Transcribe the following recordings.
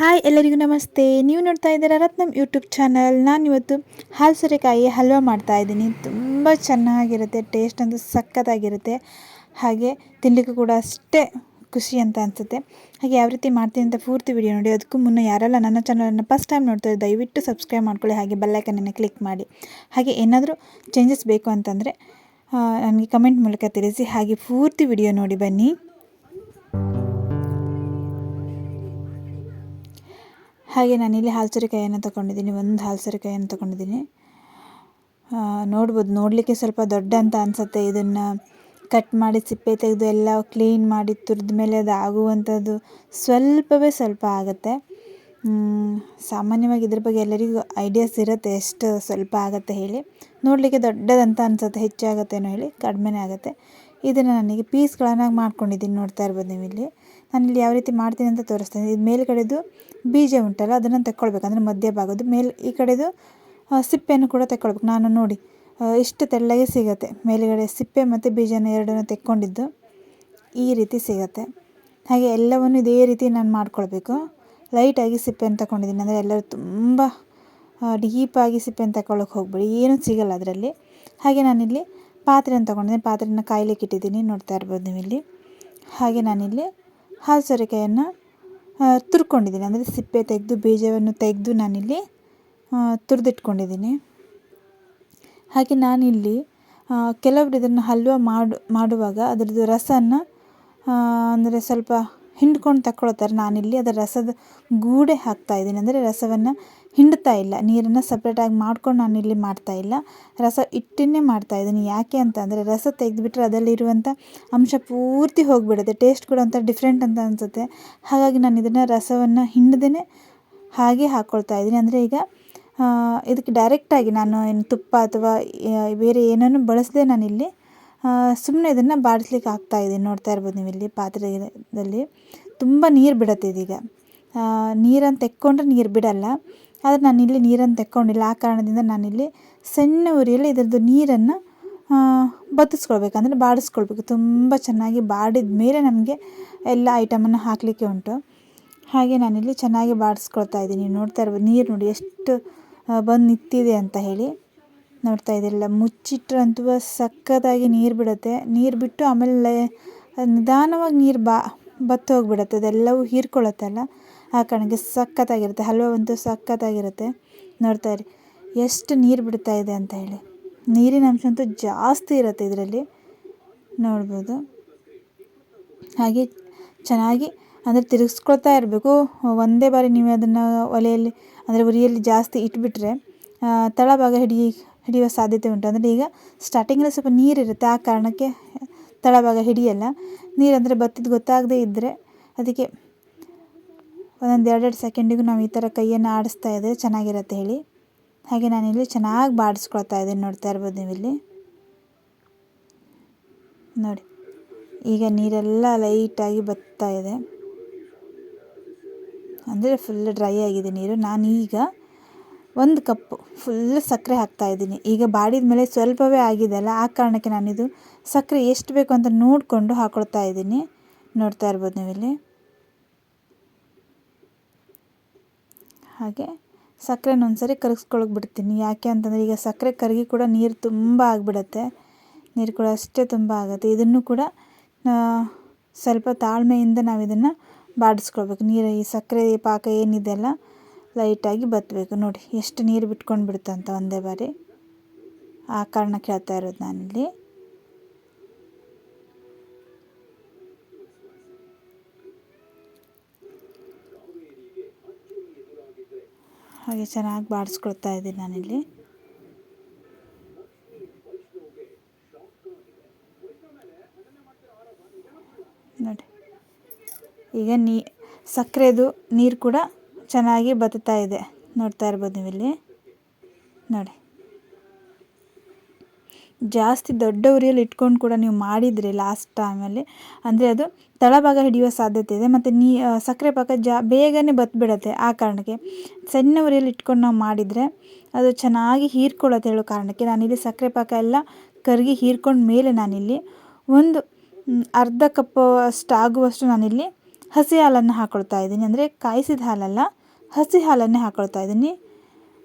Hi ಎಲ್ಲರಿಗೂ ನಮಸ್ತೆ. ನೀವು ನೋಡ್ತಾ ಇದ್ದೀರಾ ರತ್ನಂ ಯೂಟ್ಯೂಬ್ ಚಾನಲ್. ನಾನಿವತ್ತು ಹಾಲು ಸೋರೆಕಾಯಿ ಹಲ್ವಾ ಮಾಡ್ತಾ ಇದ್ದೀನಿ. ತುಂಬ ಚೆನ್ನಾಗಿರುತ್ತೆ, ಟೇಸ್ಟ್ ಅಂತೂ ಸಖತ್ತಾಗಿರುತ್ತೆ. ಹಾಗೆ ತಿನ್ನಲಿಕ್ಕೂ ಕೂಡ ಅಷ್ಟೇ ಖುಷಿ ಅಂತ ಅನಿಸುತ್ತೆ. ಹಾಗೆ ಯಾವ ರೀತಿ ಮಾಡ್ತೀನಿ ಅಂತ ಪೂರ್ತಿ ವಿಡಿಯೋ ನೋಡಿ. ಅದಕ್ಕೂ ಮುನ್ನ ಯಾರೆಲ್ಲ ನನ್ನ ಚಾನಲನ್ನು ಫಸ್ಟ್ ಟೈಮ್ ನೋಡ್ತಾ ಇದ್ದಾರೆ ದಯವಿಟ್ಟು ಸಬ್ಸ್ಕ್ರೈಬ್ ಮಾಡ್ಕೊಳ್ಳಿ. ಹಾಗೆ ಬೆಲ್ಲೈಕನನ್ನು ಕ್ಲಿಕ್ ಮಾಡಿ. ಹಾಗೆ ಏನಾದರೂ ಚೇಂಜಸ್ ಬೇಕು ಅಂತಂದರೆ ನನಗೆ ಕಮೆಂಟ್ ಮೂಲಕ ತಿಳಿಸಿ. ಹಾಗೆ ಪೂರ್ತಿ ವಿಡಿಯೋ ನೋಡಿ ಬನ್ನಿ. ಹಾಗೆ ನಾನಿಲ್ಲಿ ಹಾಲ್ಸರಿಕಾಯನ್ನು ತೊಗೊಂಡಿದ್ದೀನಿ, ಒಂದು ಹಾಲ್ಸರಿಕಾಯನ್ನು ತೊಗೊಂಡಿದ್ದೀನಿ. ನೋಡ್ಬೋದು, ನೋಡಲಿಕ್ಕೆ ಸ್ವಲ್ಪ ದೊಡ್ಡ ಅಂತ ಅನಿಸುತ್ತೆ. ಇದನ್ನು ಕಟ್ ಮಾಡಿ, ಸಿಪ್ಪೆ ತೆಗೆದು ಎಲ್ಲ ಕ್ಲೀನ್ ಮಾಡಿ, ತುರಿದ ಮೇಲೆ ಅದು ಆಗುವಂಥದ್ದು ಸ್ವಲ್ಪವೇ ಸ್ವಲ್ಪ ಆಗುತ್ತೆ. ಸಾಮಾನ್ಯವಾಗಿ ಇದ್ರ ಬಗ್ಗೆ ಎಲ್ಲರಿಗೂ ಐಡಿಯಾಸ್ ಇರುತ್ತೆ, ಎಷ್ಟು ಸ್ವಲ್ಪ ಆಗುತ್ತೆ ಹೇಳಿ. ನೋಡಲಿಕ್ಕೆ ದೊಡ್ಡದಂತ ಅನಿಸುತ್ತೆ ಹೆಚ್ಚಾಗುತ್ತೆನೋ ಹೇಳಿ, ಕಡಿಮೆನೇ ಆಗುತ್ತೆ. ಇದನ್ನು ನನಗೆ ಪೀಸ್ಗಳನ್ನಾಗಿ ಮಾಡ್ಕೊಂಡಿದ್ದೀನಿ ನೋಡ್ತಾ ಇರ್ಬೋದು ನೀವು ಇಲ್ಲಿ ನಾನಿಲ್ಲಿ ಯಾವ ರೀತಿ ಮಾಡ್ತೀನಿ ಅಂತ ತೋರಿಸ್ತೀನಿ. ಇದು ಮೇಲ್ಗಡೆದು ಬೀಜ ಉಂಟಲ್ಲ, ಅದನ್ನು ತೆಕ್ಕೊಳ್ಬೇಕು. ಅಂದರೆ ಮಧ್ಯ ಭಾಗದ್ದು ಮೇಲೆ, ಈ ಕಡೆದು ಸಿಪ್ಪೆಯನ್ನು ಕೂಡ ತೆಕ್ಕೊಳ್ಬೇಕು. ನಾನು ನೋಡಿ ಇಷ್ಟು ತೆಳ್ಳಗೆ ಸಿಗುತ್ತೆ. ಮೇಲುಗಡೆ ಸಿಪ್ಪೆ ಮತ್ತು ಬೀಜನ ಎರಡನ್ನು ತೆಕ್ಕೊಂಡಿದ್ದು ಈ ರೀತಿ ಸಿಗುತ್ತೆ. ಹಾಗೆ ಎಲ್ಲವನ್ನು ಇದೇ ರೀತಿ ನಾನು ಮಾಡ್ಕೊಳ್ಬೇಕು. ಲೈಟಾಗಿ ಸಿಪ್ಪೆಯನ್ನು ತಗೊಂಡಿದ್ದೀನಿ ಅಂದರೆ ಎಲ್ಲರೂ ತುಂಬ ಡೀಪಾಗಿ ಸಿಪ್ಪೆಯನ್ನು ತಗೊಳ್ಳೋಕೆ ಹೋಗ್ಬೇಡಿ. ಏನೂ ಸಿಗಲ್ಲ ಅದರಲ್ಲಿ. ಹಾಗೆ ನಾನಿಲ್ಲಿ ಪಾತ್ರೆಯನ್ನು ತಗೊಂಡಿದ್ದೀನಿ ಪಾತ್ರೆನ ಕಾಯ್ಲಿಕ್ಕೆ ಇಟ್ಟಿದ್ದೀನಿ. ನೋಡ್ತಾ ಇರ್ಬೋದು ನೀವು ಇಲ್ಲಿ ಹಾಗೆ ನಾನಿಲ್ಲಿ ಹಾಲು ಸೋರೆಕಾಯನ್ನು ತುರ್ಕೊಂಡಿದ್ದೀನಿ. ಅಂದರೆ ಸಿಪ್ಪೆ ತೆಗೆದು, ಬೀಜವನ್ನು ತೆಗೆದು ನಾನಿಲ್ಲಿ ತುರಿದಿಟ್ಕೊಂಡಿದ್ದೀನಿ. ಹಾಗೆ ನಾನಿಲ್ಲಿ ಕೆಲವರು ಇದನ್ನು ಹಲ್ವ ಮಾಡು, ಮಾಡುವಾಗ ಅದರದ್ದು ರಸನ ಅಂದರೆ ಸ್ವಲ್ಪ ಹಿಂಡ್ಕೊಂಡು ತಗೊಳ್ತಾರೆ ನಾನಿಲ್ಲಿ ಅದರ ರಸದ ಗೂಡೆ ಹಾಕ್ತಾ ಇದ್ದೀನಿ. ಅಂದರೆ ರಸವನ್ನು ಹಿಂಡ್ತಾ ಇಲ್ಲ. ನೀರನ್ನು ಸಪ್ರೇಟಾಗಿ ಮಾಡ್ಕೊಂಡು ನಾನು ಇಲ್ಲಿ ಮಾಡ್ತಾ ಇಲ್ಲ. ರಸ ಇಟ್ಟನ್ನೇ ಮಾಡ್ತಾಯಿದ್ದೀನಿ ಯಾಕೆ ಅಂತ ಅಂದರೆ ರಸ ತೆಗೆದುಬಿಟ್ರೆ ಅದರಲ್ಲಿರುವಂಥ ಅಂಶ ಪೂರ್ತಿ ಹೋಗಿಬಿಡುತ್ತೆ. ಟೇಸ್ಟ್ ಕೂಡ ಒಂಥರ ಡಿಫ್ರೆಂಟ್ ಅಂತ ಅನಿಸುತ್ತೆ. ಹಾಗಾಗಿ ನಾನು ಇದನ್ನು ರಸವನ್ನು ಹಿಂಡ್ದೇ ಹಾಗೆ ಹಾಕ್ಕೊಳ್ತಾ ಇದ್ದೀನಿ. ಅಂದರೆ ಈಗ ಇದಕ್ಕೆ ಡೈರೆಕ್ಟಾಗಿ ನಾನು ಏನು ತುಪ್ಪ ಅಥವಾ ಬೇರೆ ಏನನ್ನು ಬಳಸದೆ ನಾನಿಲ್ಲಿ ಸುಮ್ಮನೆ ಇದನ್ನು ಬಾಡಿಸ್ಲಿಕ್ಕೆ ಹಾಕ್ತಾಯಿದ್ದೀನಿ ನೋಡ್ತಾ ಇರ್ಬೋದು ನೀವು ಇಲ್ಲಿ ಪಾತ್ರೆದಲ್ಲಿ. ತುಂಬ ನೀರು ಬಿಡುತ್ತೆ ಇದೀಗ ನೀರನ್ನು ತೆಕ್ಕೊಂಡ್ರೆ ನೀರು ಬಿಡಲ್ಲ. ಆದರೆ ನಾನಿಲ್ಲಿ ನೀರನ್ನು ತೆಕ್ಕೊಂಡಿಲ್ಲ. ಆ ಕಾರಣದಿಂದ ನಾನಿಲ್ಲಿ ಸಣ್ಣ ಉರಿಯಲ್ಲಿ ಇದರದ್ದು ನೀರನ್ನು ಬತ್ತಿಸ್ಕೊಳ್ಬೇಕು. ಅಂದರೆ ಬಾಡಿಸ್ಕೊಳ್ಬೇಕು. ತುಂಬ ಚೆನ್ನಾಗಿ ಬಾಡಿದ ಮೇಲೆ ನಮಗೆ ಎಲ್ಲ ಐಟಮನ್ನು ಹಾಕಲಿಕ್ಕೆ ಉಂಟು. ಹಾಗೆ ನಾನಿಲ್ಲಿ ಚೆನ್ನಾಗಿ ಬಾಡಿಸ್ಕೊಳ್ತಾ ಇದ್ದೀನಿ. ನೋಡ್ತಾ ಇರ್ಬೋದು, ನೀರು ನೋಡಿ ಎಷ್ಟು ಬಂದು ನಿಂತಿದೆ ಅಂತ ಹೇಳಿ. ನೋಡ್ತಾ ಇದ್ದೀರಲ್ಲ, ಮುಚ್ಚಿಟ್ರಂತೂ ಸಖತ್ತಾಗಿ ನೀರು ಬಿಡುತ್ತೆ. ನೀರು ಬಿಟ್ಟು ಆಮೇಲೆ ನಿಧಾನವಾಗಿ ನೀರು ಬಾ ಬತ್ತು ಅದೆಲ್ಲವೂ ಹೀರ್ಕೊಳ್ಳುತ್ತಲ್ಲ ಆ ಕಾರಣಕ್ಕೆ ಸಖತ್ತಾಗಿರುತ್ತೆ. ಹಲ್ವವಂತೂ ಸಖತ್ತಾಗಿರುತ್ತೆ. ನೋಡ್ತಾ ಇರಿ, ಎಷ್ಟು ನೀರು ಬಿಡ್ತಾ ಇದೆ ಅಂತ ಹೇಳಿ. ನೀರಿನ ಅಂಶ ಅಂತೂ ಜಾಸ್ತಿ ಇರುತ್ತೆ ಇದರಲ್ಲಿ. ನೋಡ್ಬೋದು. ಹಾಗೆ ಚೆನ್ನಾಗಿ ಅಂದರೆ ತಿರುಗಿಸ್ಕೊಳ್ತಾ ಇರಬೇಕು. ಒಂದೇ ಬಾರಿ ನೀವು ಅದನ್ನು ಒಲೆಯಲ್ಲಿ, ಅಂದರೆ ಉರಿಯಲ್ಲಿ ಜಾಸ್ತಿ ಇಟ್ಬಿಟ್ರೆ ತಳಭಾಗ ಹಿಡಿ ಹಿಡಿಯುವ ಸಾಧ್ಯತೆ ಉಂಟು. ಅಂದರೆ ಈಗ ಸ್ಟಾರ್ಟಿಂಗಲ್ಲಿ ಸ್ವಲ್ಪ ನೀರಿರುತ್ತೆ. ಆ ಕಾರಣಕ್ಕೆ ತಳಭಾಗ ಹಿಡಿಯಲ್ಲ. ನೀರಂದರೆ ಬತ್ತಿದ್ದು ಗೊತ್ತಾಗದೇ ಇದ್ದರೆ ಅದಕ್ಕೆ ಒಂದೊಂದು ಎರಡೆರಡು ಸೆಕೆಂಡಿಗೂ ನಾವು ಈ ಥರ ಕೈಯನ್ನು ಆಡಿಸ್ತಾ ಇದ್ದರೆ ಚೆನ್ನಾಗಿರುತ್ತೆ ಹೇಳಿ. ಹಾಗೆ ನಾನಿಲ್ಲಿ ಚೆನ್ನಾಗಿ ಬಾಡಿಸ್ಕೊಳ್ತಾ ಇದ್ದೀನಿ ನೋಡ್ತಾ ಇರ್ಬೋದು ನೀವು ಇಲ್ಲಿ. ನೋಡಿ, ಈಗ ನೀರೆಲ್ಲ ಲೈಟಾಗಿ ಬತ್ತಾ ಇದೆ. ಅಂದರೆ ಫುಲ್ ಡ್ರೈ ಆಗಿದೆ ನೀರು. ನಾನು ಈಗ ಒಂದು ಕಪ್ ಫುಲ್ ಸಕ್ಕರೆ ಹಾಕ್ತಾಯಿದ್ದೀನಿ ಈಗ ಬಾಡಿದ ಮೇಲೆ ಸ್ವಲ್ಪವೇ ಆಗಿದೆಯಲ್ಲ ಆ ಕಾರಣಕ್ಕೆ ನಾನಿದು ಸಕ್ಕರೆ ಎಷ್ಟು ಬೇಕು ಅಂತ ನೋಡಿಕೊಂಡು ಹಾಕ್ಕೊಳ್ತಾ ಇದ್ದೀನಿ. ನೋಡ್ತಾ ಇರ್ಬೋದು ನೀವಿಲ್ಲಿ. ಹಾಗೆ ಸಕ್ಕರೆನ ಒಂದು ಸರಿ ಬಿಡ್ತೀನಿ. ಯಾಕೆ ಅಂತಂದರೆ ಈಗ ಸಕ್ಕರೆ ಕರಗಿ ಕೂಡ ನೀರು ತುಂಬ ಆಗಿಬಿಡತ್ತೆ. ನೀರು ಕೂಡ ಅಷ್ಟೇ ತುಂಬ ಆಗುತ್ತೆ. ಇದನ್ನು ಕೂಡ ಸ್ವಲ್ಪ ತಾಳ್ಮೆಯಿಂದ ನಾವು ಇದನ್ನು ಬಾಡಿಸ್ಕೊಳ್ಬೇಕು. ನೀರು ಈ ಸಕ್ಕರೆ ಪಾಕ ಏನಿದೆಯಲ್ಲ ಲೈಟಾಗಿ ಬತ್ತಬೇಕು. ನೋಡಿ, ಎಷ್ಟು ನೀರು ಬಿಟ್ಕೊಂಡು ಬಿಡುತ್ತಂತ ಒಂದೇ ಬಾರಿ. ಆ ಕಾರಣ ಕೇಳ್ತಾ ಇರೋದು ನಾನಿಲ್ಲಿ. ಹಾಗೆ ಚೆನ್ನಾಗಿ ಬಾಡಿಸ್ಕೊಳ್ತಾ ಇದ್ದೀನಿ ನಾನಿಲ್ಲಿ. ನೋಡಿ, ಈಗ ನೀ, ಸಕ್ಕರೆದು ನೀರು ಕೂಡ ಚೆನ್ನಾಗಿ ಬತ್ತಾ ಇದೆ. ನೋಡ್ತಾ ಇರ್ಬೋದು ನೀವು ಇಲ್ಲಿ ನೋಡಿ. ಜಾಸ್ತಿ ದೊಡ್ಡ ಉರಿಯಲ್ಲಿ ಇಟ್ಕೊಂಡು ಕೂಡ ನೀವು ಮಾಡಿದರೆ ಲಾಸ್ಟ್ ಟೈಮಲ್ಲಿ ಅಂದರೆ ಅದು ತಳಭಾಗ ಹಿಡಿಯುವ ಸಾಧ್ಯತೆ ಇದೆ. ಮತ್ತು ನೀ ಸಕ್ಕರೆ ಪಾಕ ಜಾ, ಬೇಗನೆ ಬತ್ಬಿಡತ್ತೆ ಆ ಕಾರಣಕ್ಕೆ. ಸಣ್ಣ ಉರಿಯಲ್ಲಿ ಇಟ್ಕೊಂಡು ನಾವು ಮಾಡಿದರೆ ಅದು ಚೆನ್ನಾಗಿ ಹೀರ್ಕೊಳ್ಳುತ್ತೆ ಹೇಳೋ ಕಾರಣಕ್ಕೆ. ನಾನಿಲ್ಲಿ ಸಕ್ಕರೆ ಪಾಕ ಎಲ್ಲ ಕರಗಿ ಹೀರ್ಕೊಂಡ ಮೇಲೆ ನಾನಿಲ್ಲಿ ಒಂದು ಅರ್ಧ ಕಪ್ ಅಷ್ಟು ಆಗುವಷ್ಟು ನಾನಿಲ್ಲಿ ಹಸಿ ಹಾಲನ್ನು ಹಾಕ್ಕೊಳ್ತಾ ಇದ್ದೀನಿ. ಅಂದರೆ ಕಾಯಿಸಿದ ಹಾಲಲ್ಲ ಹಸಿ ಹಾಲನ್ನೇ ಹಾಕ್ಕೊಳ್ತಾ ಇದ್ದೀನಿ.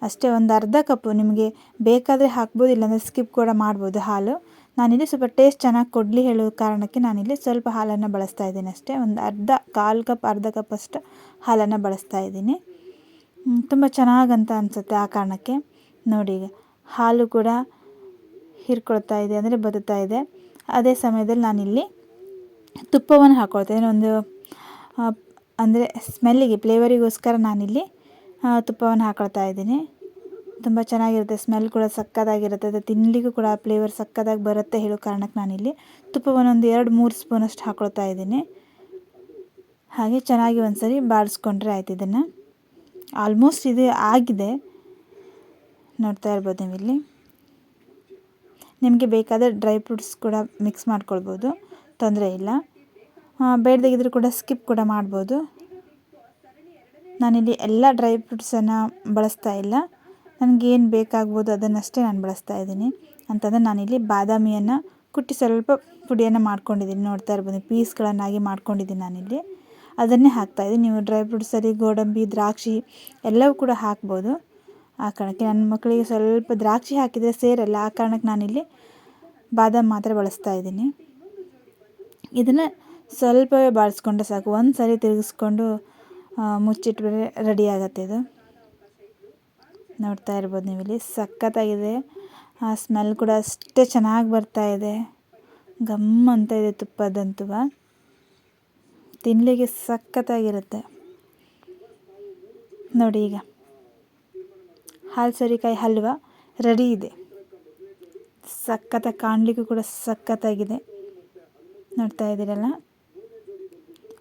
ಅಷ್ಟೇ ಒಂದು ಅರ್ಧ ಕಪ್ಪು ನಿಮಗೆ ಬೇಕಾದರೆ ಹಾಕ್ಬೋದು, ಇಲ್ಲಾಂದರೆ ಸ್ಕಿಪ್ ಕೂಡ ಮಾಡ್ಬೋದು ಹಾಲು. ನಾನಿಲ್ಲಿ ಸ್ವಲ್ಪ ಟೇಸ್ಟ್ ಚೆನ್ನಾಗಿ ಕೊಡಲಿ ಹೇಳೋ ಕಾರಣಕ್ಕೆ ನಾನಿಲ್ಲಿ ಸ್ವಲ್ಪ ಹಾಲನ್ನು ಬಳಸ್ತಾ ಇದ್ದೀನಿ ಅಷ್ಟೇ. ಒಂದು ಅರ್ಧ, ಕಾಲು ಕಪ್, ಅರ್ಧ ಕಪ್ ಅಷ್ಟು ಹಾಲನ್ನು ಬಳಸ್ತಾ ಇದ್ದೀನಿ. ತುಂಬ ಚೆನ್ನಾಗಂತ ಅನಿಸುತ್ತೆ ಆ ಕಾರಣಕ್ಕೆ. ನೋಡಿ ಹಾಲು ಕೂಡ ಹೀರ್ಕೊಳ್ತಾ ಇದೆ ಅಂದರೆ ಬದುತ್ತಾ ಇದೆ. ಅದೇ ಸಮಯದಲ್ಲಿ ನಾನಿಲ್ಲಿ ತುಪ್ಪವನ್ನು ಹಾಕ್ಕೊಳ್ತಾ ಇದ್ದೀನಿ. ಒಂದು ಅಂದರೆ ಸ್ಮೆಲ್ಲಿಗೆ, ಫ್ಲೇವರಿಗೋಸ್ಕರ ನಾನಿಲ್ಲಿ ತುಪ್ಪವನ್ನು ಹಾಕೊಳ್ತಾ ಇದ್ದೀನಿ. ತುಂಬ ಚೆನ್ನಾಗಿರುತ್ತೆ, ಸ್ಮೆಲ್ ಕೂಡ ಸಕ್ಕತ್ತಾಗಿರುತ್ತೆ, ಅದು ತಿನ್ನಲಿಕ್ಕೂ ಕೂಡ ಫ್ಲೇವರ್ ಸಕ್ಕತ್ತಾಗಿ ಬರುತ್ತೆ ಹೇಳೋ ಕಾರಣಕ್ಕೆ ನಾನಿಲ್ಲಿ ತುಪ್ಪವನ್ನು ಒಂದು ಎರಡು ಮೂರು ಸ್ಪೂನಷ್ಟು ಹಾಕೊಳ್ತಾ ಇದ್ದೀನಿ. ಹಾಗೆ ಚೆನ್ನಾಗಿ ಒಂದು ಸರಿ ಬಾಡಿಸ್ಕೊಂಡ್ರೆ ಆಯ್ತು ಇದನ್ನು. ಆಲ್ಮೋಸ್ಟ್ ಇದು ಆಗಿದೆ. ನೋಡ್ತಾ ಇರ್ಬೋದು ನೀವಿಲ್ಲಿ. ನಿಮಗೆ ಬೇಕಾದರೆ ಡ್ರೈ ಫ್ರೂಟ್ಸ್ ಕೂಡ ಮಿಕ್ಸ್ ಮಾಡ್ಕೊಳ್ಬೋದು, ತೊಂದರೆ ಇಲ್ಲ. ಬೇಡದಾಗಿದ್ರೂ ಕೂಡ ಸ್ಕಿಪ್ ಕೂಡ ಮಾಡ್ಬೋದು. ನಾನಿಲ್ಲಿ ಎಲ್ಲ ಡ್ರೈ ಫ್ರೂಟ್ಸನ್ನು ಬಳಸ್ತಾ ಇಲ್ಲ. ನನಗೇನು ಬೇಕಾಗ್ಬೋದು ಅದನ್ನಷ್ಟೇ ನಾನು ಬಳಸ್ತಾ ಇದ್ದೀನಿ. ಅಂತಂದರೆ ನಾನಿಲ್ಲಿ ಬಾದಾಮಿಯನ್ನು ಕುಟ್ಟಿ ಸ್ವಲ್ಪ ಪುಡಿಯನ್ನು ಮಾಡ್ಕೊಂಡಿದ್ದೀನಿ. ನೋಡ್ತಾ ಇರ್ಬೋದು, ಪೀಸ್ಗಳನ್ನಾಗಿ ಮಾಡ್ಕೊಂಡಿದ್ದೀನಿ ನಾನಿಲ್ಲಿ. ಅದನ್ನೇ ಹಾಕ್ತಾಯಿದ್ದೀನಿ ನೀವು ಡ್ರೈ ಫ್ರೂಟ್ಸಲ್ಲಿ ಗೋಡಂಬಿ, ದ್ರಾಕ್ಷಿ ಎಲ್ಲವೂ ಕೂಡ ಹಾಕ್ಬೋದು. ಆ ಕಾರಣಕ್ಕೆ ನನ್ನ ಮಕ್ಕಳಿಗೆ ಸ್ವಲ್ಪ ದ್ರಾಕ್ಷಿ ಹಾಕಿದರೆ ಸೇರಲ್ಲ. ಆ ಕಾರಣಕ್ಕೆ ನಾನಿಲ್ಲಿ ಬಾದಾಮಿ ಮಾತ್ರ ಬಳಸ್ತಾ ಇದ್ದೀನಿ. ಇದನ್ನು ಸ್ವಲ್ಪವೇ ಬಾಡಿಸ್ಕೊಂಡ್ರೆ ಸಾಕು. ಒಂದು ಸರಿ ತಿರುಗಿಸ್ಕೊಂಡು ಮುಚ್ಚಿಟ್ಬಿಟ್ರೆ ರೆಡಿ ಆಗುತ್ತೆ ಇದು. ನೋಡ್ತಾ ಇರ್ಬೋದು ನೀವು ಇಲ್ಲಿ ಸಖತ್ತಾಗಿದೆ. ಆ ಸ್ಮೆಲ್ ಕೂಡ ಅಷ್ಟೇ ಚೆನ್ನಾಗಿ ಬರ್ತಾ ಇದೆ. ಘಮ್ ಅಂತ ಇದೆ ತುಪ್ಪದಂತೂ ತಿನ್ನಲಿಕ್ಕೆ ಸಖತ್ತಾಗಿರುತ್ತೆ. ನೋಡಿ ಈಗ. ಹಾಲು ಸೋರಿಕಾಯಿ ಹಲ್ವ ರೆಡಿ ಇದೆ. ಸಖತ್ತಾಗಿ ಕಾಣಲಿಕ್ಕೂ ಕೂಡ ಸಖತ್ತಾಗಿದೆ. ನೋಡ್ತಾ ಇದ್ದೀರಲ್ಲ?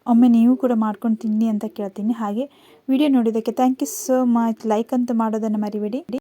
ಒಮ್ಮೆ ನೀವು ಕೂಡ ಮಾಡ್ಕೊಂಡು ತಿನ್ನಿ ಅಂತ ಕೇಳ್ತೀನಿ. ಹಾಗೆ ವಿಡಿಯೋ ನೋಡಿದ್ದಕ್ಕೆ thank you so much like ಅಂತ ಮಾಡೋದನ್ನು ಮರಿಬೇಡಿ.